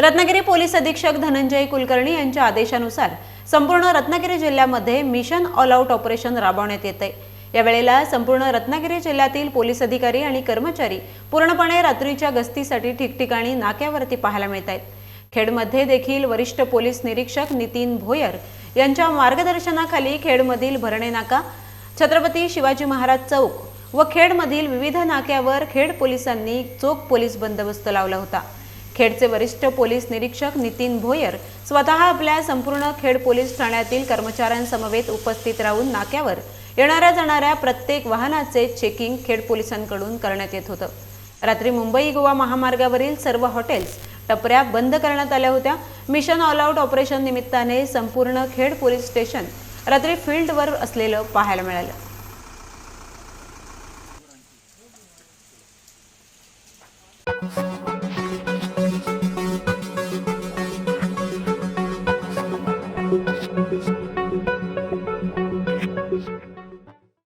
Ratnagiri police अधीक्षक धनंजय कुलकर्णी यांच्या आदेशानुसार संपूर्ण रत्नागिरी जिल्ह्यामध्ये मिशन ऑल आउट ऑपरेशन राबवण्यात येते. यावेळेला संपूर्ण रत्नागिरी जिल्ह्यातील पोलीस अधिकारी आणि कर्मचारी पूर्णपणे रात्रीच्या गस्तीसाठी ठिकठिकाणी नाक्यावरती पाहायला मिळत आहेत खेडमध्ये देखील वरिष्ठ पोलीस निरीक्षक नितीन भोयर यांच्या मार्गदर्शनाखाली खेडमधील भरणे नाका छत्रपती शिवाजी महाराज चौक व खेडमधील विविध नाक्यावर खेड पोलिसांनी चोख पोलीस बंदोबस्त लावला होता. खेडचे वरिष्ठ पोलीस निरीक्षक नितीन भोयर स्वतः आपल्या संपूर्ण खेड पोलीस ठाण्यातील कर्मचाऱ्यांसमवेत उपस्थित राहून नाक्यावर येणाऱ्या जाणाऱ्या प्रत्येक वाहनाचे चेकिंग खेड पोलिसांकडून करण्यात येत होतं. रात्री मुंबई गोवा महामार्गावरील सर्व हॉटेल्स टपऱ्या बंद करण्यात आल्या होत्या. मिशन ऑल आउट ऑपरेशन निमित्ताने संपूर्ण खेड पोलीस स्टेशन रात्री फील्डवर असलेलं पाहायला मिळालं. Thank you.